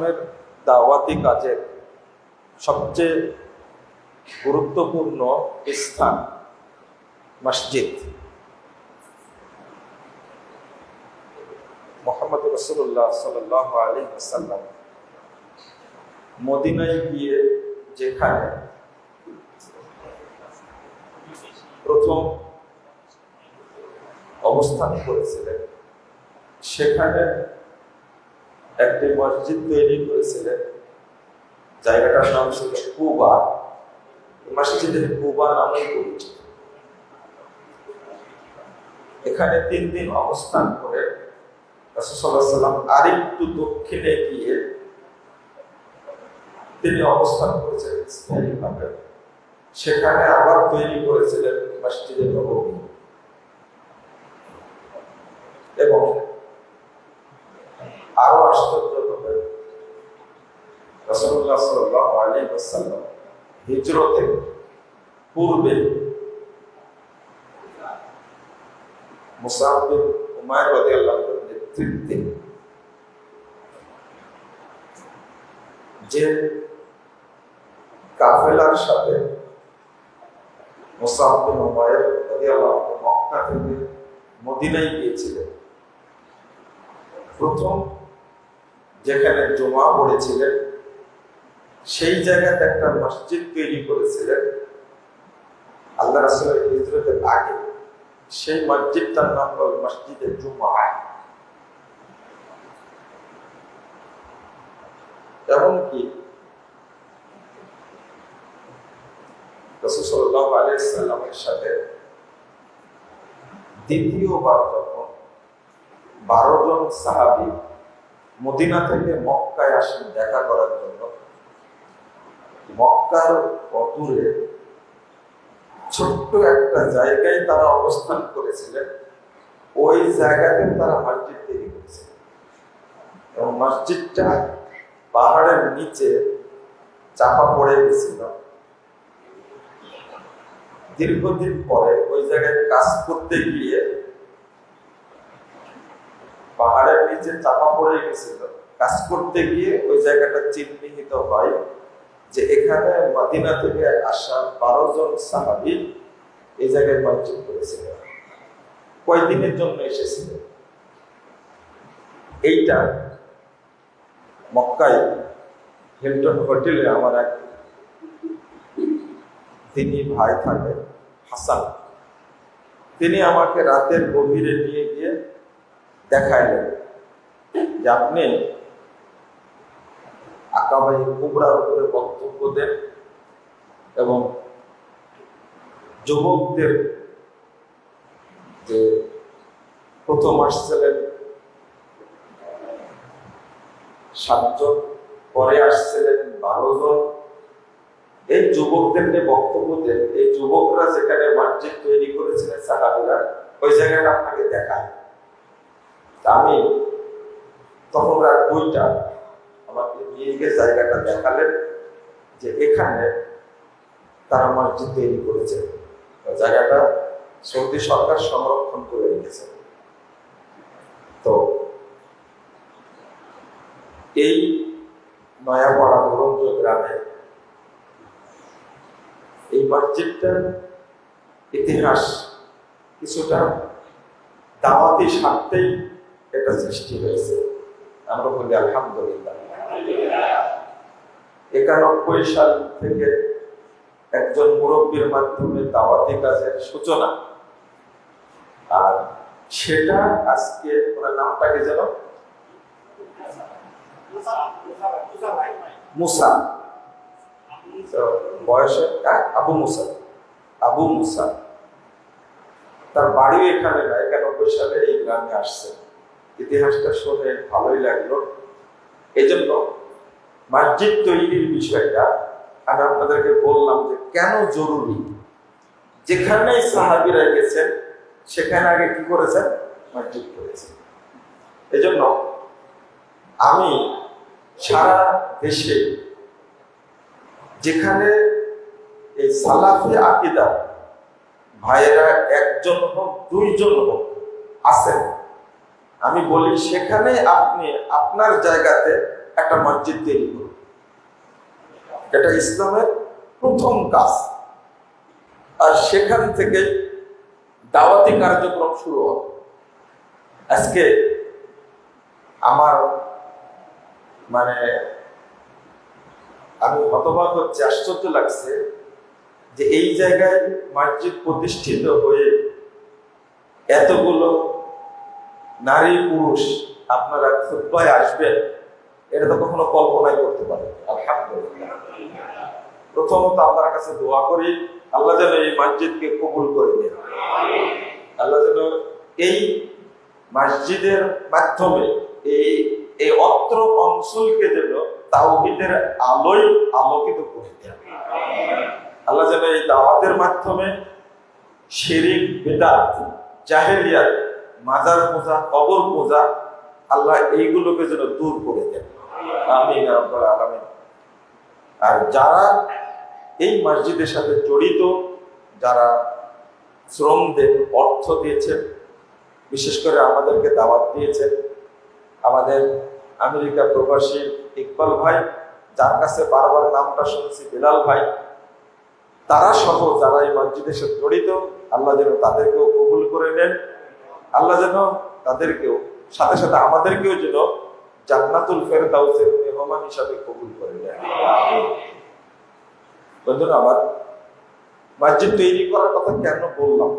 ইসলামের দাওয়াতি কাজের সবচেয়ে গুরুত্বপূর্ণ স্থান মসজিদ। মোহাম্মদ রসুল্লাহ সাল আলী সাল্লাম মদিনায় গিয়ে যেখানে প্রথম অবস্থান করেছিলেন, সেখানে একটি মসজিদ তৈরি করেছিলেন। জায়গাটার নাম ছিল কুবা। মসজিদের কুবা নামেই পরিচিত। এখানে তিন দিন অবস্থান করে রাসুসাল্লাম আরেকটু দক্ষিণে গিয়ে তিনি অবস্থান করেছিলেন সেখানে আবার তৈরি করেছিলেন মসজিদে নবমী এবং আরও আশ্চর্য হবে রসুল্লাহ সাল্লাহ আলী ওসাল্লাম হিজরতের পূর্বে নেতৃত্বে যে কাফেলার সাথে মুসাফির উমায়ের মক্কা থেকে মদিনায় গিয়েছিলেন। প্রথম যেখানে জমা পড়েছিলেন সেই জায়গাতে একটা মসজিদ তৈরি করেছিলেন। আল্লাহ রাসুলের হিজরতের আগে। সেই মসজিদটার নাম হল মসজিদে জুমা এমনকি রসুল্লাহ আলাইসাল্লামের সাথে দ্বিতীয়বার যখন বারো জন সাহাবি মদিনা থেকে মক্কায় আসেন দেখা করার জন্য মক্কার অদূরে ছোট্ট একটা জায়গায় তারা অবস্থান করেছিলেন। ওই জায়গাতে তারা মসজিদ তৈরি করেছিলেন এবং মসজিদটা পাহাড়ের নিচে চাপা পড়ে গেছিল। দীর্ঘদিন পরে ওই জায়গায় কাজ করতে গিয়ে পাহাড়ের নিচে চাপা পড়ে গেছিল। কাজ করতে গিয়ে ওই জায়গাটা চিহ্নিত হয়। যে এখানে মদিনা থেকে আসা বারো জন সাহাবি এই জায়গায় মসজিদ করেছিল। কয়দিনের জন্য এসেছিল? এইটা মক্কায় হিলটন হোটেলে আমার এক তিনি ভাই থাকেন হাসান। তিনি আমাকে রাতের গভীরে নিয়ে গিয়ে দেখাইলেন যে আপনি আকাবাই কুবরার উপরে বক্তব্য দেন এবং যুবকদের যে প্রথম আসছিলেন, সাতজন, পরে আসছিলেন বারো জন এই যুবকদের নিয়ে বক্তব্য দেন। এই যুবকরা যেখানে মসজিদ তৈরি করেছিলেন, সাহাবিরা, ওই জায়গাটা আপনাকে দেখায়। আমি তখন রাত দুইটা আমাকে নিয়ে গিয়ে জায়গাটা দেখালেন যে এখানে তারা মসজিদ তৈরি করেছে। জায়গাটা সৌদি সরকার সংরক্ষণ করে রেখেছে। তো এই নয়াপাড়া ধরঞ্জ গ্রামে এই মসজিদটার ইতিহাস কিছুটা দাওয়াতি স্বার্থেই এটা সৃষ্টি হয়েছে। আমরা বলি আলহামদুলিল্লাহ। একানব্বই সাল থেকে একজন মুরব্বীর মাধ্যমে দাওয়াতি কাজের সূচনা। আর সেটা আজকে ওনার নামটাকে যেন? মুসা। বয়সে আবু মুসা। আবু মুসা। তার বাড়িও এখানে না, একানব্বই সালে এই গ্রামে আসছে। ইতিহাসটা শুনে ভালোই লাগল। এই জন্য মসজিদ তৈরির বিষয়টা আমি আপনাদেরকে বললাম যে কেন জরুরি? যেখানে সাহাবিরা গেছেন, সেখানে আগে কি করেছেন? মসজিদ করেছেন। এজন্য আমি সারা দেশে যেখানে এই সালাফি আকিদা, ভাইয়েরা একজন হোক, দুইজন হোক আছেন আমি বলি, সেখানে আপনি আপনার জায়গাতে একটা মসজিদ তৈরি করুন। এটা ইসলামের প্রথম কাজ। আর সেখান থেকে দাওয়াতি কার্যক্রম শুরু হবে। আজকে আমার মানে আমি হতবাক হচ্ছে, আশ্চর্য লাগছে যে এই জায়গায় মসজিদ প্রতিষ্ঠিত হয়ে এতগুলো নারী পুরুষ আপনারা খুদ্ায় আসবেন, এটা তো কখনো কল্পনাই করতে পারেন আলহামদুলিল্লাহ। প্রথমত আপনার কাছে দোয়া করি, আল্লাহ যেন এই মসজিদকে কবুল করে দেন আল্লাহ যেন এই মসজিদের মাধ্যমে এই এই অত্র অঞ্চলকে যেন তাওহিদের আলোয় আলোকিত করে দেন। আল্লাহ যেন এই দাওয়াতের মাধ্যমে শিরিক, বেদাত, জাহেলিয়াত মাজার পূজা, কবর পূজা, আল্লাহ এইগুলোকে যেন দূর করে দেন। ইয়া আলামিন। আর যারা এই মসজিদের সাথে জড়িত, যারা শ্রম দেন অর্থ দিয়েছেন, বিশেষ করে আমাদেরকে দাওয়াত দিয়েছেন, আমাদের আমেরিকা প্রবাসী ইকবাল ভাই, যার কাছে বারবার নামটা শুনছি, বিলাল ভাই, তারা সহ যারা এই মসজিদের সাথে জড়িত, আল্লাহ যেন তাদেরকেও কবুল করে নেন। আল্লাহ যেন তাদেরকেও, সাথে সাথে আমাদেরকেও যেন জান্নাতুল ফেরদাউসের মেহমান হিসাবে কবুল করে দেয় বন্ধুরা, আমার মসজিদ তৈরি করার কথা কেন বললাম?